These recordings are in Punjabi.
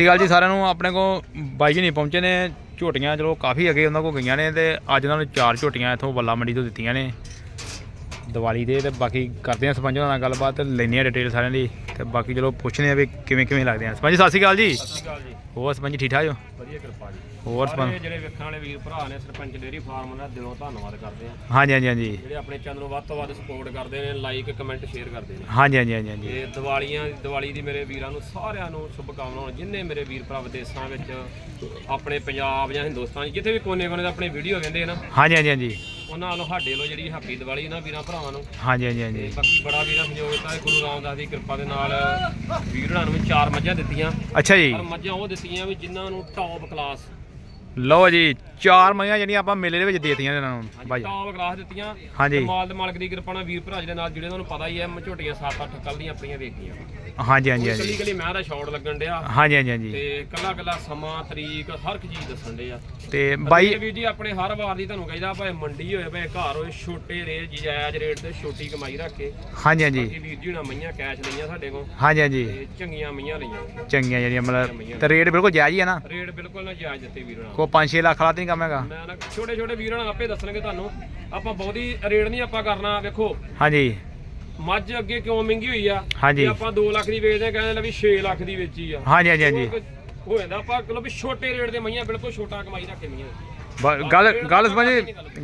ਸਤਿ ਸ਼੍ਰੀ ਅਕਾਲ ਜੀ, ਸਾਰਿਆਂ ਨੂੰ ਆਪਣੇ ਕੋ ਬਾਈ ਜੀ ਨਹੀਂ ਪਹੁੰਚੇ ਨੇ। ਝੋਟੀਆਂ ਚਲੋ ਕਾਫੀ ਅੱਗੇ ਉਹਨਾਂ ਕੋ ਗਈਆਂ ਨੇ ਤੇ ਅੱਜ ਉਹਨਾਂ ਨੂੰ ਚਾਰ ਝੋਟੀਆਂ ਇੱਥੋਂ ਬੱਲਾ ਮੰਡੀ ਤੋਂ ਦਿੱਤੀਆਂ ਨੇ। ਦੀਵਾਲੀ ਦੇ ਤੇ ਬਾਕੀ ਕਰਦੇ ਆ ਸਰਪੰਚ ਨਾਲ ਗੱਲਬਾਤ ਤੇ ਲੈਂਦੇ ਆ ਡਿਟੇਲ ਸਾਰਿਆਂ ਦੀ ਤੇ ਬਾਕੀ ਚਲੋ ਪੁੱਛਦੇ ਆ ਵੀ ਕਿਵੇਂ ਕਿਵੇਂ ਲੱਗਦੇ ਆ। ਸਰਪੰਚ ਸਤਿ ਸ਼੍ਰੀ ਅਕਾਲ ਜੀ। ਸਤਿ ਸ਼੍ਰੀ ਅਕਾਲ ਜੀ। ਹੋਰ ਸਰਪੰਚ ਠੀਕ ਠਾਕ ਹੋ? ਵਧੀਆ ਕਿਰਪਾ ਜੀ। ਹੋਰ ਸਾਰੇ ਸਰਪੰਚ? ਜਿਹੜੇ ਵੇਖਣ ਵਾਲੇ ਵੀਰ ਭਰਾ ਨੇ ਸਰਪੰਚ ਡੇਰੀ ਫਾਰਮ ਦਾ ਦਿਲੋਂ ਧੰਨਵਾਦ ਕਰਦੇ ਆ ਹਾਂਜੀ ਹਾਂਜੀ ਹਾਂਜੀ। ਜਿਹੜੇ ਆਪਣੇ ਚੈਨਲ ਨੂੰ ਵੱਧ ਤੋਂ ਵੱਧ ਸਪੋਰਟ ਕਰਦੇ ਨੇ ਲਾਈਕ ਕਮੈਂਟ ਸ਼ੇਅਰ ਕਰਦੇ ਨੇ। ਹਾਂਜੀ ਹਾਂਜੀ ਹਾਂਜੀ ਹਾਂਜੀ। ਤੇ ਦੀਵਾਲੀਆਂ ਦੀਵਾਲੀ ਦੀ ਮੇਰੇ ਵੀਰਾਂ ਨੂੰ ਸਾਰਿਆਂ ਨੂੰ ਸ਼ੁਭਕਾਮਨਾਵਾਂ ਜਿੰਨੇ ਮੇਰੇ ਵੀਰ ਭਰਾ ਵਿਦੇਸ਼ਾਂ ਵਿੱਚ ਆਪਣੇ ਪੰਜਾਬ ਜਾਂ ਹਿੰਦੁਸਤਾਨ ਜਿੱਥੇ ਵੀ ਕੋਨੇ-ਕੋਨੇ ਦਾ ਆਪਣੇ ਵੀਡੀਓ ਵੇਂਦੇ ਨਾ। ਹਾਂਜੀ ਹਾਂਜੀ ਹਾਂਜੀ। ਉਹਨਾਂ ਨੂੰ ਸਾਡੇ ਲੋ ਜਿਹੜੀ ਹੈਪੀ ਦੀਵਾਲੀ ਇਹਨਾਂ ਵੀਰਾਂ ਭਰਾਵਾਂ ਨੂੰ। ਹਾਂਜੀ ਹਾਂਜੀ ਤੇ ਹਾਂਜੀ ਬਾਕੀ ਬੜਾ ਵੀਰਾਂ ਸਹਿਯੋਗ ਦਿੱਤਾ ਹੈ ਗੁਰੂ ਰਾਮਦਾਸ ਦੀ ਕਿਰਪਾ ਦੇ ਨਾਲ ਵੀਰਾਂ ਨੂੰ ਚਾਰ ਮੱਝਾਂ ਦਿੱਤੀਆਂ। ਅੱਛਾ ਜੀ। ਪਰ ਮੱਝਾਂ ਉਹ ਦਿੱਤੀਆਂ ਵੀ ਜਿਨ੍ਹਾਂ ਨੂੰ ਟੌਪ ਕਲਾਸ ਲਓ ਜੀ ਚਾਰ ਮਈਆਂ ਜਿਹੜੀਆਂ ਆਪਾਂ ਮੇਲੇ ਦੇ ਵਿੱਚ ਦੇਤੀਆਂ ਇਹਨਾਂ ਨੂੰ ਬਾਈ। ਟੌਪ ਕਲਾਸ ਦਿੱਤੀਆਂ। ਹਾਂਜੀ। ਮਾਲ ਦੇ ਮਾਲਕ ਦੀ ਕਿਰਪਾ ਨਾਲ ਵੀਰ ਭਰਾ ਜਿਹੜੇ ਨਾਲ ਜਿਹੜੇ ਤੁਹਾਨੂੰ ਪਤਾ ਹੀ ਹੈ ਝੋਟੀਆਂ 7-8 ਕੱਲ ਦੀਆਂ ਆਪਣੀਆਂ ਵੇਖੀਆਂ। ਹਾਂਜੀ ਹਾਂਜੀ ਹਾਂਜੀ। ਕੱਲੀ ਕੱਲੀ ਮੈਂ ਦਾ ਸ਼ਾਟ ਲੱਗਣ ਡਿਆ। ਹਾਂਜੀ ਹਾਂਜੀ ਹਾਂਜੀ। ਤੇ ਕੱਲਾ ਕੱਲਾ ਸਮਾਂ ਤਰੀਕ ਹਰ ਇੱਕ ਚੀਜ਼ ਦੱਸਣ ਡੇ ਆ। ਤੇ ਬਾਈ ਵੀਰ ਜੀ ਆਪਣੇ ਹਰ ਵਾਰ ਦੀ ਤੁਹਾਨੂੰ ਕਹਿੰਦਾ ਭਾਵੇਂ ਮੰਡੀ ਹੋਏ ਭਾਵੇਂ ਘਰ ਹੋਏ ਛੋਟੇ ਰੇਟ ਜਾਇਜ਼ ਰੇਟ ਤੇ ਛੋਟੀ ਕਮਾਈ ਰੱਖ ਕੇ। ਹਾਂਜੀ ਹਾਂਜੀ। ਵੀਰ ਜੀ ਨਾਲ ਮਈਆਂ ਕੈਸ਼ ਲਈਆਂ ਸਾਡੇ ਕੋਲ। ਹਾਂਜੀ ਹਾਂਜੀ। ਤੇ ਚੰਗੀਆਂ ਮਈਆਂ ਲਈਆਂ। ਚੰਗੀਆਂ ਜਿਹੜੀਆਂ ਮਤਲਬ ਤੇ ਰੇਟ ਬਿਲਕੁਲ ਜਾਇਜ਼ ਹੀ ਹੈ ਨਾ। ਰੇਟ ਬਿਲਕੁਲ ਨਾ ਜਾਇਜ਼ ਦਿੱਤੇ ਵੀਰਾਂ ਨਾਲ ਕੋ 5-6 ਲੱਖ ਵਾਲਾ ਤਾਂ ਕੰਮ ਹੈਗਾ। ਮੈਂ ਨਾ ਛੋਟੇ ਛੋਟੇ ਵੀਰਾਂ ਨਾਲ ਆਪੇ ਦੱਸਣਗੇ ਤੁਹਾਨੂੰ। ਆਪਾਂ ਬਹੁਤੀ ਰੇਟ ਨਹੀਂ ਆਪਾਂ ਕਰਨਾ ਵੇਖੋ। ਹਾਂਜੀ। ਮੱਝ ਅੱਗੇ ਕਿਉਂ ਮਹਿੰਗੀ ਹੋਈ ਆ? ਹਾਂਜੀ। ਆਪਾਂ 2 ਲੱਖ ਦੀ ਵੇਚਦੇ ਆ ਕਹਿੰਦੇ ਲੈ ਵੀ 6 ਲੱਖ ਦੀ ਵੇਚੀ ਆ। ਹਾਂਜੀ ਹਾਂਜੀ ਹਾਂਜੀ। ਉਹ ਹੋ ਜਾਂਦਾ ਆਪਾਂ ਚਲੋ ਵੀ ਛੋਟੇ ਰੇਟ ਦੇ ਮਈਆਂ ਬਿਲਕੁਲ ਛੋਟਾ ਕਮਾਈ ਰੱਖ ਮਈਆਂ ਬ- ਗੱਲ ਗੱਲ ਸਮਝ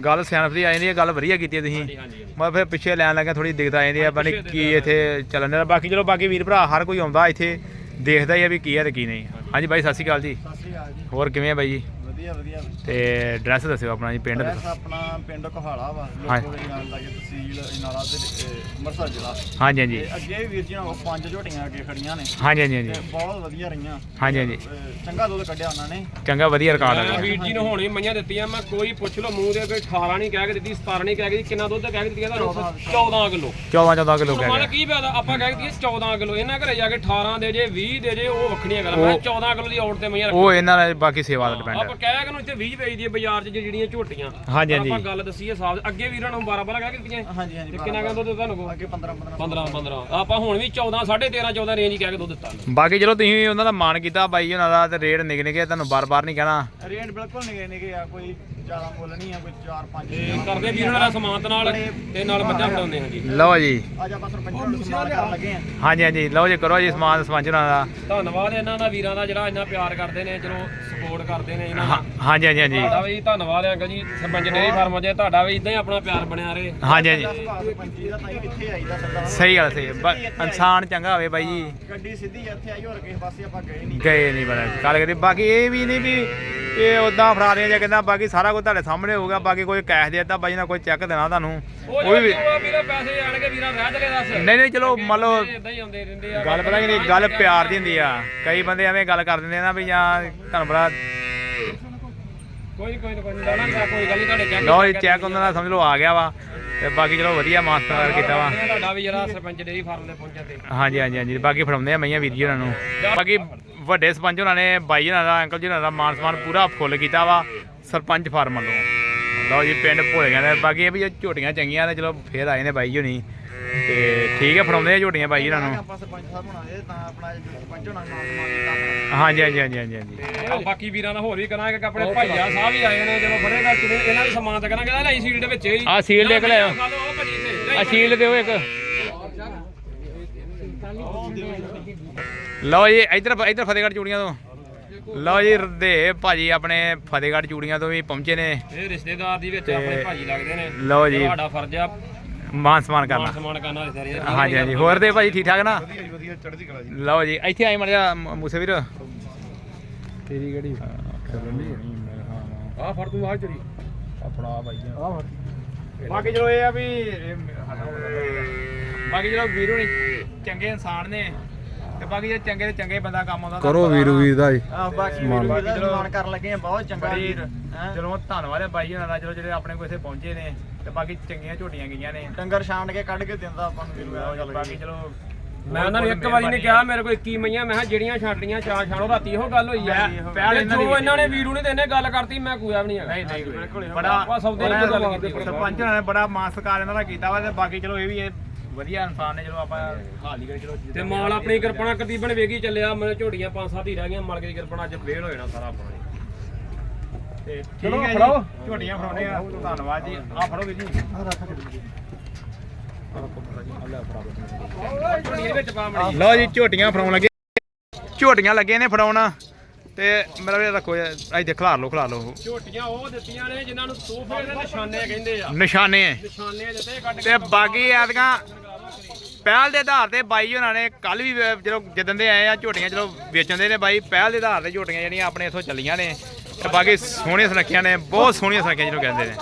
ਗੱਲ। ਸਿਆਣਪ ਦੀ ਆ ਜਾਂਦੀ ਹੈ ਗੱਲ ਵਧੀਆ ਕੀਤੀ ਹੈ ਤੁਸੀਂ। ਹਾਂਜੀ ਹਾਂਜੀ ਹਾਂਜੀ। ਮੈਂ ਫਿਰ ਪਿੱਛੇ ਲੈਣ ਲੱਗਾ ਥੋੜੀ ਦਿੱਕਤ ਆ ਜਾਂਦੀ ਹੈ ਬਣੀ ਕੀ ਇੱਥੇ ਚੱਲਣ ਦਾ ਬਾਕੀ ਚਲੋ ਬਾਕੀ ਵੀਰ ਭਰਾ ਹਰ ਕੋਈ ਆਉਂਦਾ ਇੱਥੇ ਦੇਖਦਾ ਹੀ ਆ ਵੀ ਕੀ ਹੈ ਤੇ ਕੀ ਨਹੀਂ। ਹਾਂਜੀ ਬਾਈ ਸਤਿ ਸ਼੍ਰੀ ਅਕਾਲ ਜੀ। ਸਤਿ ਸ਼੍ਰੀ ਅਕਾਲ ਜੀ। ਹੋਰ ਕਿਵੇਂ ਆ ਬਾਈ ਜੀ? ਵਧੀਆ ਵਧੀਆ। ਤੇ ਐਡਰੈਸ ਦੱਸਿਓ ਆਪਣਾ ਜੀ ਪਿੰਡ ਐਡਰੈਸ ਦੱਸੋ। ਆਪਣਾ ਪਿੰਡ ਕੋਹਾਲਾ ਵਾ ਹਾਂ। ਲੋਕੋ ਦੇ ਨਾਲ ਲਾਗੇ ਤਹਿਸੀਲ ਇਨਾਲਾ ਤੇ ਮਰਸਾ ਜ਼ਿਲ੍ਹਾ। ਹਾਂਜੀ ਹਾਂਜੀ। ਤੇ ਅੱਗੇ ਵੀ ਵੀਰ ਜੀ ਨਾਲ ਪੰਜ ਝੋਟੀਆਂ ਅੱਗੇ ਖੜੀਆਂ ਨੇ। ਹਾਂਜੀ ਹਾਂਜੀ ਤੇ ਹਾਂਜੀ ਬਹੁਤ ਵਧੀਆ ਰਹੀਆਂ। ਹਾਂਜੀ ਹਾਂਜੀ। ਅਹ ਚੰਗਾ ਦੁੱਧ ਕੱਢਿਆ ਉਹਨਾਂ ਨੇ। ਚੰਗਾ ਵਧੀਆ ਰਿਕਾਰਡ ਹੈ ਵੀਰ ਜੀ ਨੂੰ ਹੋਣੀ ਮਈਆਂ ਦਿੱਤੀਆਂ ਮੈਂ ਕੋਈ ਪੁੱਛ ਲਓ ਮੂੰਹ ਦੇ ਕੋਈ 18 ਨਹੀਂ ਕਹਿ ਕੇ ਦਿੱਤੀ 17 ਨਹੀਂ ਕਹਿ ਕੇ ਦਿੱਤੀ ਕਿੰਨਾ ਦੁੱਧ ਕਹਿ ਕੇ ਦਿੱਤੀ ਤੁਹਾਨੂੰ 14 ਕਿਲੋ। 14 14 ਕਿਲੋ ਕਹਿ ਮਨ ਗਿਆ। ਕੀ ਫਾਇਦਾ ਆਪਾਂ ਕਹਿ ਦਿੱਤੀ 14 ਕਿਲੋ। ਇਹਨਾਂ ਘਰੇ ਜਾ ਕੇ 18 ਦੇ ਜੇ 20 ਦੇ ਜੇ ਉਹ ਵੱਖਰੀਆਂ ਗੱਲਾਂ। ਮੈਂ 14 ਕਿਲੋ ਦੀ ਔੜ ਤੇ ਮਈਆਂ ਉਹ ਇਹਨਾਂ ਦਾ ਬਾਕੀ ਸੇਵਾ ਦਾ ਡਿਪੈਂਡ ਕਹਿ ਕੇ ਨੂੰ ਇੱਥੇ 20 ਵੇਚਦੀ ਹੈ ਬਾਜ਼ਾਰ 'ਚ ਜਿਹੜੀਆਂ ਝੋਟੀਆਂ। ਹਾਂਜੀ, ਪਰ ਆਪਾਂ ਹਾਂਜੀ। ਗੱਲ ਦੱਸੀਏ ਸਾਫ਼ ਅੱਗੇ ਵੀਰਾਂ ਨੂੰ 12 12 ਕਹਿ ਕੇ ਦਿੱਤੀਆਂ ਹਾਂਜੀ ਹਾਂਜੀ ਤੇ ਕਿੰਨਾ ਕਹਿੰਦਾ ਦੁੱਧ ਤੁਹਾਨੂੰ ਕੋਲ ਅੱਗੇ 15 15 15 15 ਆਪਾਂ ਹੁਣ ਵੀ 14 13.5 14 ਰੇਂਜ ਹੀ ਕਹਿ ਕੇ ਦੁੱਧ ਦਿੱਤਾ ਬਾਕੀ ਚਲੋ ਤੁਸੀਂ ਉਹਨਾਂ ਦਾ ਮਾਣ ਕੀਤਾ ਬਾਈ ਉਹਨਾਂ ਦਾ ਤੇ ਰੇਟ ਨਿਕ ਨਿਕੇ ਤੁਹਾਨੂੰ ਬਾਰ-ਬਾਰ ਨਹੀਂ ਕਹਿਣਾ। ਰੇਟ ਬਿਲਕੁਲ ਨਿਗੇ ਨਿਗੇ ਆ ਕੋਈ ਜ਼ਿਆਦਾ ਮੁੱਲ ਨਹੀਂ ਆ ਕੋਈ 4 5 ਤੇ ਕਰਦੇ ਵੀਰਾਂ ਨਾਲ ਸਮਾਨਤ ਨਾਲ ਤੇ ਨਾਲ ਮੱਝਾਂ ਫੜਾਉਂਦੇ ਹਾਂ ਜੀ। ਲਓ ਜੀ। ਅੱਜ ਆਪਾਂ ਸਰਪੰਚ ਨੂੰ ਸਮਾਨ ਕਰਨ ਲੱਗੇ ਆ। ਹਾਂਜੀ ਹਾਂਜੀ। ਲਓ ਜੀ ਕਰੋ ਜੀ ਸਮਾਨ ਉਹਨਾਂ ਦਾ। ਧੰਨਵਾਦ ਇਹਨਾਂ ਦਾ ਵੀਰਾਂ ਦਾ ਜਿਹੜਾ ਇੰਨਾ ਪਿਆਰ ਕਰਦੇ ਨੇ। ਚਲੋ ਸਪੋਰਟ ਕਰਦੇ ਨੇ ਇਹਨਾਂ ਹਾਂ- ਹਾਂਜੀ ਹਾਂਜੀ ਹਾਂਜੀ। ਤੁਹਾਡਾ ਵੀ ਧੰਨਵਾਦ ਹੈ ਅੰਕਲ ਜੀ ਸਰਪੰਚ ਡੇਰੀ ਫਾਰਮ ਜੇ ਤੁਹਾਡਾ ਵੀ ਇਦਾਂ ਹੀ ਆਪਣਾ ਪਿਆਰ ਬਣਿਆ ਰਹੇ। ਹਾਂਜੀ ਹਾਂਜੀ। ਸਰਪੰਚੀ ਦਾ ਤਾਂ ਹੀ ਕਿੱਥੇ ਆਈਦਾ ਸਰਦਾਰ। ਸਹੀ ਗੱਲ ਸਹੀ ਹੈ। ਬ- ਇਨਸਾਨ ਚੰਗਾ ਹੋਵੇ ਬਾਈ ਜੀ। ਗੱਡੀ ਸਿੱਧੀ ਇੱਥੇ ਆਈ ਹੋਰ ਕਿਸੇ ਪਾਸੇ ਆਪਾਂ ਗਏ ਨਹੀਂ। ਗਏ ਨਹੀਂ ਬਾਕੀ ਇਹ ਵੀ ਨਹੀਂ ਵੀ ਇਹ ਉਦਾਂ ਫੜਾ ਰਹੇ ਜਾਂ ਕਹਿੰਦਾ ਬਾਕੀ ਸਾਰਾ ਕੁਝ ਤੁਹਾਡੇ ਸਾਹਮਣੇ ਹੋਊਗਾ ਬਾਕੀ ਕੋਈ ਕੈਸ਼ ਦੇ ਦਿੱਤਾ ਬਾਈ ਨਾਲ ਕੋਈ ਚੈੱਕ ਦੇਣਾ ਤੁਹਾਨੂੰ। ਉਹ ਵੀ ਜਿਹੜਾ ਵੀਰਾਂ ਪੈਸੇ ਆਣਗੇ ਵੀਰਾਂ ਰਹਿ ਚਲੇ ਦੱਸ। ਨਹੀਂ ਨਹੀਂ ਚਲੋ ਮੰਨ ਲਓ ਇਦਾਂ ਹੀ ਆਉਂਦੇ ਰਹਿੰਦੇ ਆ। ਗੱਲ ਪਤਾ ਕਿ ਨਹੀਂ ਗੱਲ ਪਿਆਰ ਦੀ ਹੁੰਦੀ ਆ। ਕਈ ਬੰਦੇ ਐਵੇਂ ਗੱਲ ਕਰ ਦਿੰਦੇ ਨਾ ਵੀ ਜਾਂ ਤੁਹਾਨੂੰ ਪਤਾ ਕੋਈ ਨੀ, ਕੋਈ ਨੀ, ਕੋਈ ਨੀ, ਗੱਲ ਨਹੀਂ ਤੁਹਾਡੇ ਚੈੱਕ ਲਓ ਚੈੱਕ ਉਹਨਾਂ ਦਾ ਸਮਝ ਲਓ ਆ ਗਿਆ ਵਾ। ਤੇ ਬਾਕੀ ਚਲੋ ਵਧੀਆ ਮਾਸਟਰ ਕੀਤਾ ਵਾ। ਤੁਹਾਡਾ ਵੀ ਜਿਹੜਾ ਸਰਪੰਚ ਡੇਰੀ ਫਾਰਮ ਦੇ ਪਹੁੰਚਿਆ ਤੇ। ਹਾਂਜੀ ਹਾਂਜੀ ਹਾਂਜੀ ਬਾਕੀ ਫੜਾਉਂਦੇ ਆ ਮਈਆਂ ਵੀਰ ਜੀ ਉਹਨਾਂ ਨੂੰ। ਬਾਕੀ ਵੱਡੇ ਸਰਪੰਚ ਉਹਨਾਂ ਨੇ ਬਾਈ ਉਹਨਾਂ ਦਾ ਅੰਕਲ ਜੀ ਉਹਨਾਂ ਦਾ ਮਾਨ ਸਨਮਾਨ ਪੂਰਾ ਫੁੱਲ ਕੀਤਾ ਵਾ ਸਰਪੰਚ ਫਾਰਮ ਵੱਲੋਂ। ਲਓ ਜੀ ਪਿੰਡ ਭੋਲੇ ਕਹਿੰਦੇ ਬਾਕੀ ਇਹ ਵੀ ਜੇ ਝੋਟੀਆਂ ਚੰਗੀਆਂ ਤੇ ਚਲੋ ਫੇਰ ਆਏ ਨੇ ਬਾਈ ਜੀ ਹੋਣੀ। ਤੇ ਠੀਕ ਹੈ ਫੜਾਉਂਦੇ ਆ ਝੋਟੀਆਂ ਬਾਈ ਉਹਨਾਂ ਨੂੰ। ਆਪਾਂ ਸਰਪੰਚ ਸਾਹਿਬ ਬਣਾਏ ਤਾਂ ਆਪਣਾ ਸਰਪੰਚ ਹੋਣਾ ਨਾਮ ਸਮਾਨ ਕੀਤਾ ਹਾਂਜੀ ਹਾਂਜੀ ਹਾਂਜੀ ਹਾਂਜੀ ਹਾਂਜੀ। ਤੇ ਬਾਕੀ ਵੀਰਾਂ ਦਾ ਹੋਰ ਵੀ ਕਰਾਂਗੇ ਕਿ ਆਪਣੇ ਭਾਈਆ ਸਾਹਿਬ ਵੀ ਆਏ ਨੇ ਚਲੋ ਫੜੇਗਾ ਕਿਵੇਂ ਇਹਨਾਂ ਦੀ ਸਮਾਨ ਤਾਂ ਕਰਾਂਗੇ ਲੈ ਸੀਲ ਦੇ ਵਿੱਚ ਹੀ। ਆਹ ਸੀਲ ਇੱਕ ਲੈ। ਆਓ। ਲਓ ਉਹ ਭਾਜੀ ਦਿਓ ਇੱਕ। ਲਓ ਜੀ ਇੱਧਰ ਇੱਧਰ ਫਤਿਹਗੜ੍ਹ ਚੂੜੀਆਂ ਤੋਂ। ਲਓ ਜੀ ਦੇ ਭਾਜੀ ਆਪਣੇ ਫਤਿਹਗੜ੍ਹ ਚੂੜੀਆਂ ਤੋਂ ਵੀ ਪਹੁੰਚੇ ਨੇ। ਇਹ ਰਿਸ਼ਤੇਦਾਰ ਦੀ ਵਿੱਚ ਆਪਣੇ ਭਾਜੀ ਲੱਗਦੇ ਨੇ। ਲਓ ਜੀ। ਤੁਹਾਡਾ ਫਰਜ਼ ਆ ਮਾਨ ਸਨਮਾਨ ਕਰਨਾ। ਸਮਾਨ ਕਰਨਾ ਰਿਸ਼ਤੇਦਾਰੀ ਹਾਂਜੀ ਹਾਂਜੀ। ਹੋਰ ਦੇ ਭਾਜੀ ਠੀਕ ਠਾਕ ਨਾ? ਵਧੀਆ ਵਧੀਆ। ਚੜ੍ਹਦੀ ਕਲਾ ਜੀ। ਲਓ ਜੀ ਇੱਥੇ ਆਈ ਮੜ ਜਾ ਮੂਸੇ ਵੀਰ। ਤੇਰੀ ਕਿਹੜੀ? ਆ ਫੜ ਤੂੰ ਆ ਚੜੀ। ਆਪਣਾ ਆ। ਬਾਈ ਆ ਬਾਕੀ ਚਲੋ ਇਹ ਆ ਵੀ ਬਾਕੀ ਚਲੋ ਵੀਰੋ ਨੇ ਚੰਗੇ ਇਨਸਾਨ ਨੇ। ਤੇ ਬਾਕੀ ਜੇ ਚੰਗੇ ਤੇ ਚੰਗੇ ਬੰਦਾ ਕੰਮ ਆਉਂਦਾ ਕਰੋ ਵੀਰੂ ਵੀਰ ਦਾ ਜੀ। ਆ ਬਾਕੀ ਵੀਰ ਵੀਰ ਦਾ ਸਨਮਾਨ ਕਰਨ ਲੱਗੇ ਆ ਬਹੁਤ ਚੰਗਾ ਬੜੀ ਵੀਰ ਹੈਂ। ਚਲੋ ਧੰਨਵਾਦ ਹੈ ਬਾਈ ਉਹਨਾਂ ਦਾ ਚਲੋ ਜਿਹੜੇ ਆਪਣੇ ਕੋਲ ਇੱਥੇ ਪਹੁੰਚੇ ਨੇ ਤੇ ਬਾਕੀ ਚੰਗੀਆਂ ਝੋਟੀਆਂ ਗਈਆਂ ਨੇ। ਡੰਗਰ ਛਾਂਡ ਕੇ ਕੱਢ ਕੇ ਦਿੰਦਾ ਆਪਾਂ ਨੂੰ ਵੀਰ ਗੱਲ ਬਾਕੀ ਚਲੋ ਮੈਂ ਉਹਨਾਂ ਨੂੰ ਇੱਕ ਵਾਰੀ ਨੇ ਕਿਹਾ ਮੇਰੇ ਕੋਲ 21 ਮਈਆਂ ਮੈਂ ਕਿਹਾ ਜਿਹੜੀਆਂ ਛੱਡਲੀਆਂ ਚਾਰ ਛਾੜੋ ਰਾਤੀ ਇਹੋ ਗੱਲ ਹੋਈ ਆ। ਮੈਂ- ਪਹਿਲੇ ਇਹਨਾਂ ਦੀ ਜੋ ਇਹਨਾਂ ਨੇ ਵੀਰੂ ਨੇ ਤੇ ਇਹਨੇ ਗੱਲ ਕਰਤੀ ਮੈਂ ਕੋਇਆ ਵੀ ਨਹੀਂ ਹੈਗਾ। ਨਹੀਂ ਨਹੀਂ ਬਿਲਕੁਲ ਹੀ। ਬੜਾ ਆਪਾਂ ਸੌਦੇ ਦੀ ਬੜਾ ਗੱਲ ਕੀਤੀ। ਸਰਪੰਚ ਹੋਣਾ ਨੇ ਬੜਾ ਮਾਨ ਸਤਿਕਾਰ ਇਹਨਾਂ ਦਾ ਕੀਤਾ ਵਾ ਤੇ ਬਾਕੀ ਚਲੋ ਇਹ ਵੀ ਇਹ ਵਧੀਆ ਇਨਸਾਨ ਨੇ ਚਲੋ ਆਪਾਂ ਹਾਲ ਹੀ ਕਰੀ ਚਲੋ ਤੇ ਮਾਲ ਆਪਣੀ ਕਿਰਪਾਨਾ ਤਕਰੀਬਨ ਵੇਗੀ ਚੱਲਿਆ ਮੇਰੇ ਝੋਟੀਆਂ ਪੰਜ ਸੱਤ ਹੀ ਰਹਿ ਗਈਆਂ ਮਾਲਕ ਦੀ ਕਿਰਪਾਨਾ ਅੱਜ ਫੇਲ ਹੋ ਜਾਣਾ ਸਾਰਾ ਆਪਣਾ। ਤੇ ਚਲੋ ਠੀਕ ਹੈ ਫੜਾਓ। ਜੀ ਝੋਟੀਆਂ ਫੜਾਉਣੇ ਆ ਧੰਨਵਾਦ ਜੀ। ਆ ਫੜੋ ਵੀਰ ਜੀ। ਝੋਟੀਆਂ ਵਿੱਚ ਪਾ ਮੜੀ। ਲਓ ਜੀ ਝੋਟੀਆਂ ਫੜਾਉਣ ਲੱਗੇ। ਝੋਟੀਆਂ ਲੱਗੇ ਨੇ ਫੜਾਉਣ। ਤੇ ਮੇਰਾ ਵੀ ਰੱਖੋ ਇੱਥੇ ਖਿਲਾਰ ਲਓ ਖਿਲਾਰ ਲਓ। ਝੋਟੀਆਂ ਉਹ ਦਿੱਤੀਆਂ ਨੇ ਜਿਨ੍ਹਾਂ ਨੂੰ ਤੋਹਫੇ ਦੇ ਨਿਸ਼ਾਨੇ ਕਹਿੰਦੇ ਆ। ਨਿਸ਼ਾਨੇ। ਹੈ ਨਿਸ਼ਾਨੇ ਦਿੱਤੇ ਕੱਢ ਤੇ ਬਾਕੀ ਐਤਕਾਂ ਪਹਿਲ ਦੇ ਆਧਾਰ ਤੇ ਬਾਈ ਉਹਨਾਂ ਨੇ ਕੱਲ ਵੀ ਵੇ- ਜਦੋਂ ਜਿੱਦਣ ਦੇ ਆਏ ਆ, ਝੋਟੀਆਂ ਚਲੋ ਵੇਚਣ ਦੇ ਨੇ ਬਾਈ, ਪਹਿਲ ਦੇ ਆਧਾਰ ਤੇ ਝੋਟੀਆਂ ਜਿਹੜੀਆਂ ਆਪਣੇ ਇੱਥੋਂ ਚੱਲੀਆਂ ਨੇ ਤੇ ਬਾਕੀ ਸੋਹਣੀਆਂ ਸੁਨੱਖੀਆਂ ਨੇ, ਬਹੁਤ ਸੋਹਣੀਆਂ ਸੁਨੱਖੀਆਂ ਜਿਹਨੂੰ ਕਹਿੰਦੇ ਨੇ।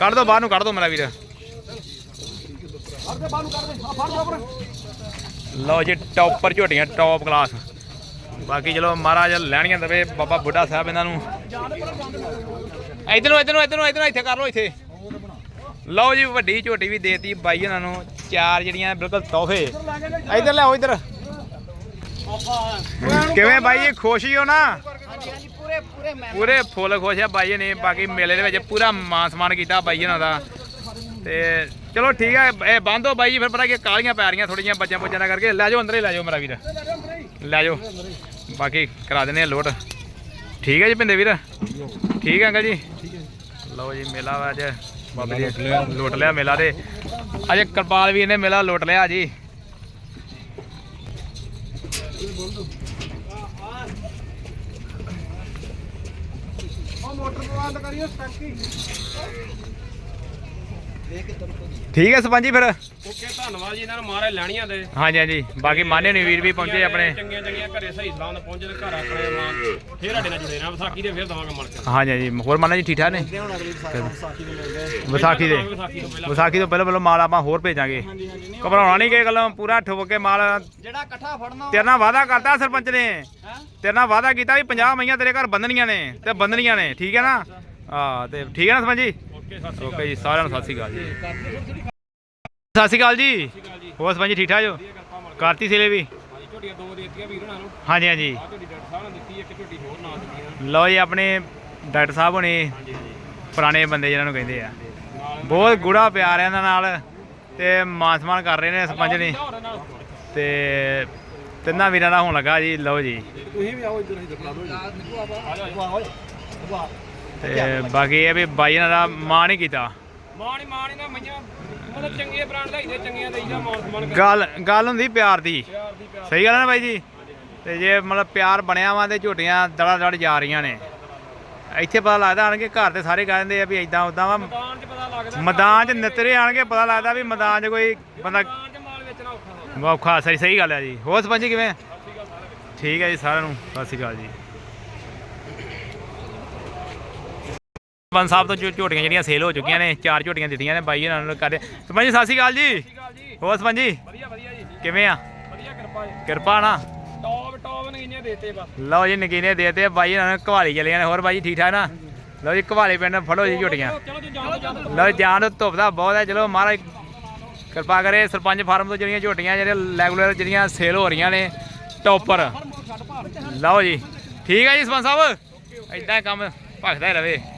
ਕੱਢ ਦੋ, ਬਾਹਰ ਨੂੰ ਕੱਢ ਦੋ ਮੇਰਾ ਵੀਰ। ਲਓ ਜੀ, ਟੌਪਰ ਝੋਟੀਆਂ, ਟੌਪ ਕਲਾਸ। ਬਾਕੀ ਚਲੋ ਮਹਾਰਾਜ ਲੈਣੀਆਂ ਦਵੇ, ਬਾਬਾ ਬੁੱਢਾ ਸਾਹਿਬ ਇਹਨਾਂ ਨੂੰ। ਇਧਰ ਨੂੰ ਇਧਰ ਨੂੰ ਇਧਰ ਨੂੰ ਇਧਰ ਨੂੰ, ਇੱਥੇ ਕਰ ਲਓ, ਇੱਥੇ। ਲਓ ਜੀ, ਵੱਡੀ ਝੋਟੀ ਵੀ ਦੇਤੀ ਬਾਈ ਉਹਨਾਂ ਨੂੰ। ਚਾਰ ਜਿਹੜੀਆਂ ਬਿਲਕੁਲ ਤੋਹਫੇ। ਇਧਰ ਲਿਆਓ, ਇਧਰ। ਕਿਵੇਂ ਬਾਈ ਜੀ, ਖੁਸ਼ ਹੀ ਹੋ ਨਾ? ਪੂਰੇ ਫੁੱਲ ਖੁਸ਼ ਆ ਬਾਈ ਨੇ ਬਾਕੀ ਮੇਲੇ ਦੇ ਵਿੱਚ ਪੂਰਾ ਮਾਨ ਸਨਮਾਨ ਕੀਤਾ ਬਾਈ ਉਹਨਾਂ ਦਾ। ਤੇ ਚਲੋ ਠੀਕ ਹੈ ਇਹ ਬੰਦ ਹੋ ਬਾਈ ਜੀ, ਫਿਰ ਪਤਾ ਕੀ ਕਾਲੀਆਂ ਪੈ ਰਹੀਆਂ ਥੋੜੀਆਂ ਬੱਚਿਆਂ ਬੁੱਚਿਆਂ ਦਾ ਕਰਕੇ। ਲੈ ਜਾਓ, ਅੰਦਰ ਹੀ ਲੈ ਜਾਓ ਮੇਰਾ ਵੀਰ। ਲੈ ਜਾਓ। ਬਾਕੀ ਕਰਾ ਦਿੰਦੇ ਆ ਲੋਟ। ਠੀਕ ਹੈ ਜੀ, ਪਿੰਦੇ ਵੀਰ? ਠੀਕ ਹੈ ਅੰਕਲ ਜੀ? ਲਓ ਜੀ, ਮੇਲਾ ਵਾ ਅੱਜ। ਬਾਬਾ ਜੀ ਲੁੱਟ ਲਿਆ ਮੇਲਾ ਤੇ। ਅਜੇ ਕਿਰਪਾਲ ਵੀਰ ਨੇ ਮੇਲਾ ਲੁੱਟ ਲਿਆ ਜੀ। ਉਹ ਮੋਟਰ ਬੰਦ ਕਰਿਓ ਟੰਕੀ ਠੀਕ ਹੈ ਸਰਪੰਚ ਜੀ ਫਿਰ। ਓਕੇ ਧੰਨਵਾਦ ਜੀ ਇਹਨਾਂ ਨੂੰ ਮਾਰੇ ਲੈਣੀਆਂ ਦੇ ਹਾਂਜੀ ਹਾਂਜੀ। ਬਾਕੀ ਮਾਨੇ ਨੇ ਵੀਰ ਵੀ ਪਹੁੰਚੇ ਆਪਣੇ। ਚੰਗੀਆਂ ਚੰਗੀਆਂ ਘਰੇ ਸਹੀ ਸਲਾਮ ਨਾਲ ਪਹੁੰਚੇ ਤੇ ਘਰ ਆਪਣੇ ਮਾਂ ਫੇਰ ਸਾਡੇ ਨਾਲ ਜੁੜੇ ਰਹਿਣਾ। ਵਿਸਾਖੀ ਦੇ ਫੇਰ ਦਵਾਂਗੇ ਮਲਕ। ਹਾਂਜੀ ਹਾਂਜੀ। ਹੋਰ ਮਾਨਾ ਜੀ ਠੀਕ ਠਾਕ ਨੇ? ਵਿਸਾਖੀ ਦੇ। ਵਿਸਾਖੀ ਤੋਂ ਪਹਿਲਾਂ। ਪਹਿਲਾਂ ਮਾਲ ਆਪਾਂ ਹੋਰ ਭੇਜਾਂਗੇ। ਘਬਰਾਉਣਾ ਨਹੀਂ ਕਿਸੇ ਗੱਲੋਂ ਪੂਰਾ ਠੋਕ ਕੇ ਮਾਲ। ਜਿਹੜਾ ਇਕੱਠਾ ਫੜਨਾ ਤੇਰੇ ਨਾਲ ਵਾਅਦਾ ਕਰਤਾ ਸਰਪੰਚ ਨੇ। ਹੈ? ਤੇਰੇ ਨਾਲ ਵਾਅਦਾ ਕੀਤਾ ਵੀ 50 ਮਈਆਂ ਤੇਰੇ ਘਰ ਬੰਦਨੀਆਂ ਨੇ ਤੇ ਬੰਦਨੀਆਂ ਨੇ। ਠੀਕ ਹੈ ਨਾ? ਹਾਂ ਤੇ ਠੀਕ ਹੈ ਨਾ ਸਰਪੰਚ ਜੀ? ਓਕੇ ਜੀ, ਸਾਰਿਆਂ ਨੂੰ ਸਤਿ ਸ਼੍ਰੀ ਅਕਾਲ ਜੀ। ਸਤਿ ਸ਼੍ਰੀ ਅਕਾਲ ਜੀ। ਹੋਰ ਸਰਪੰਚ ਜੀ, ਠੀਕ ਠਾਕ ਜੋ? ਵਧੀਆ ਕਿਰਪਾ ਵੀ? ਹਾਂਜੀ ਝੋਟੀਆਂ ਦੋ ਦਿੱਤੀਆਂ ਵੀਰ ਉਹਨਾਂ ਨੂੰ ਹਾਂਜੀ। ਹਾਂਜੀ ਝੋਟੀ ਡਾਕਟਰ ਸਾਹਿਬ ਨੇ ਦਿੱਤੀ ਇੱਕ ਝੋਟੀ ਹੋਰ ਨਾਲ ਦਿੱਤੀਆਂ ਲਓ ਜੀ, ਆਪਣੇ ਡਾਕਟਰ ਸਾਹਿਬ ਹੋਣੇ, ਪੁਰਾਣੇ ਬੰਦੇ ਜਿਹਨਾਂ ਨੂੰ ਕਹਿੰਦੇ ਆ। ਬਹੁਤ ਗੂੜਾ ਪਿਆਰ ਹੈ ਇਹਨਾਂ ਨਾਲ ਤੇ ਮਾਨ ਸਨਮਾਨ ਕਰ ਰਹੇ ਨੇ ਸਰਪੰਚ ਨੇ ਤੇ ਤਿੰਨਾਂ ਵੀਰਾਂ ਦਾ ਹੋਣ ਲੱਗਾ ਜੀ, ਲਓ ਜੀ। ਤੁਸੀਂ ਵੀ ਆਓ, ਇੱਧਰ ਇੱਧਰ ਲਾ ਦਿਓ ਜੀ। ਵਾਹ ਓਏ ਤੇ ਬਾਕੀ ਇਹ ਵੀ ਬਾਈ ਇਹਨਾਂ ਦਾ ਮਾਣ ਹੀ ਕੀਤਾ। ਮਾਣੀ ਮਾਣੀ ਨਾ ਮਈਆਂ ਮਤਲਬ ਚੰਗੇ ਬ੍ਰਾਂਡ ਦਾ ਹੀ ਚੰਗੀਆਂ ਦੇਈਦਾ ਮਾਨ ਸਨਮਾਨ ਕਰ ਗੱਲ ਗੱਲ ਹੁੰਦੀ ਪਿਆਰ ਦੀ। ਪਿਆਰ ਦੀ ਪਿਆਰ ਸਹੀ ਗੱਲ ਹੈ ਨਾ ਬਾਈ ਜੀ? ਤੇ ਜੇ ਮਤਲਬ ਪਿਆਰ ਬਣਿਆ ਵਾ ਤੇ ਝੋਟੀਆਂ ਦੜਾ ਦੜ ਜਾ ਰਹੀਆਂ ਨੇ। ਇੱਥੇ ਪਤਾ ਲੱਗਦਾ ਆਣਗੇ ਘਰ ਤੇ ਸਾਰੇ ਕਹਿੰਦੇ ਆ ਵੀ ਇਦਾਂ ਉਦਾਂ ਵਾ। ਮੈਦਾਨ 'ਚ ਪਤਾ ਲੱਗਦਾ ਮੈਦਾਨ 'ਚ ਨਿਤਰੇ ਆਣਗੇ ਪਤਾ ਲੱਗਦਾ ਵੀ ਮੈਦਾਨ 'ਚ ਕੋਈ ਬੰਦਾ ਮੈਦਾਨ 'ਚ ਮਾਲ ਵੇਚਣਾ ਔਖਾ ਵਾ। ਔਖਾ ਸਹੀ ਸਹੀ ਗੱਲ ਹੈ ਜੀ। ਹੋਰ ਸਰਪੰਚ ਜੀ ਕਿਵੇਂ? ਠੀਕ ਹੈ ਜੀ ਸਾਰਿਆਂ ਨੂੰ। ਸਤਿ ਸ਼੍ਰੀ ਅਕਾਲ ਜੀ। ਸਰਪੰਚ ਸਾਹਿਬ ਤੋਂ ਜੋ ਝੋਟੀਆਂ ਜਿਹੜੀਆਂ ਸੇਲ ਹੋ ਚੁੱਕੀਆਂ ਨੇ ਚਾਰ ਝੋਟੀਆਂ ਦਿੱਤੀਆਂ ਨੇ ਬਾਈ ਇਹਨਾਂ ਨੂੰ ਕਰਦੇ ਸਰਪੰਚ ਜੀ। ਸਤਿ ਸ਼੍ਰੀ ਅਕਾਲ ਜੀ। ਹੋਰ ਸਰਪੰਚ ਜੀ ਵਧੀਆ ਵਧੀਆ ਜੀ। ਕਿਵੇਂ ਆ? ਵਧੀਆ ਕਿਰਪਾ ਜੀ। ਕਿਰਪਾ ਨਾ। ਟੌਪ ਟੌਪ ਨੇ ਇੰਨੇ ਦੇਤੇ ਬਸ। ਲਓ ਜੀ ਨਗੀਨੇ ਦੇਤੇ ਬਾਈ ਇਹਨਾਂ ਨੂੰ ਘਵਾਲੀ ਚਲੇ ਨੇ। ਹੋਰ ਬਾਈ ਜੀ ਠੀਕ ਠਾਕ ਨਾ? ਲਓ ਜੀ ਘਵਾਲੀ ਪਿੰਡ ਫੜੋ ਜੀ ਝੋਟੀਆਂ। ਲਓ ਜਾਨ ਧੁੱਪ ਦਾ ਬਹੁਤ ਹੈ। ਚਲੋ ਮਹਾਰਾਜ ਕਿਰਪਾ ਕਰੇ ਸਰਪੰਚ ਫਾਰਮ ਤੋਂ ਜਿਹੜੀਆਂ ਝੋਟੀਆਂ ਜਿਹੜੇ ਰੈਗੂਲਰ ਜਿਹੜੀਆਂ ਸੇਲ ਹੋ ਰਹੀਆਂ ਨੇ ਟੌਪਰ ਲਓ ਜੀ ਠੀਕ ਹੈ ਜੀ ਸਰਪੰਚ ਸਾਹਿਬ। ਇਦਾਂ ਕੰਮ ਭਖਦਾ ਹੀ ਰਵੇ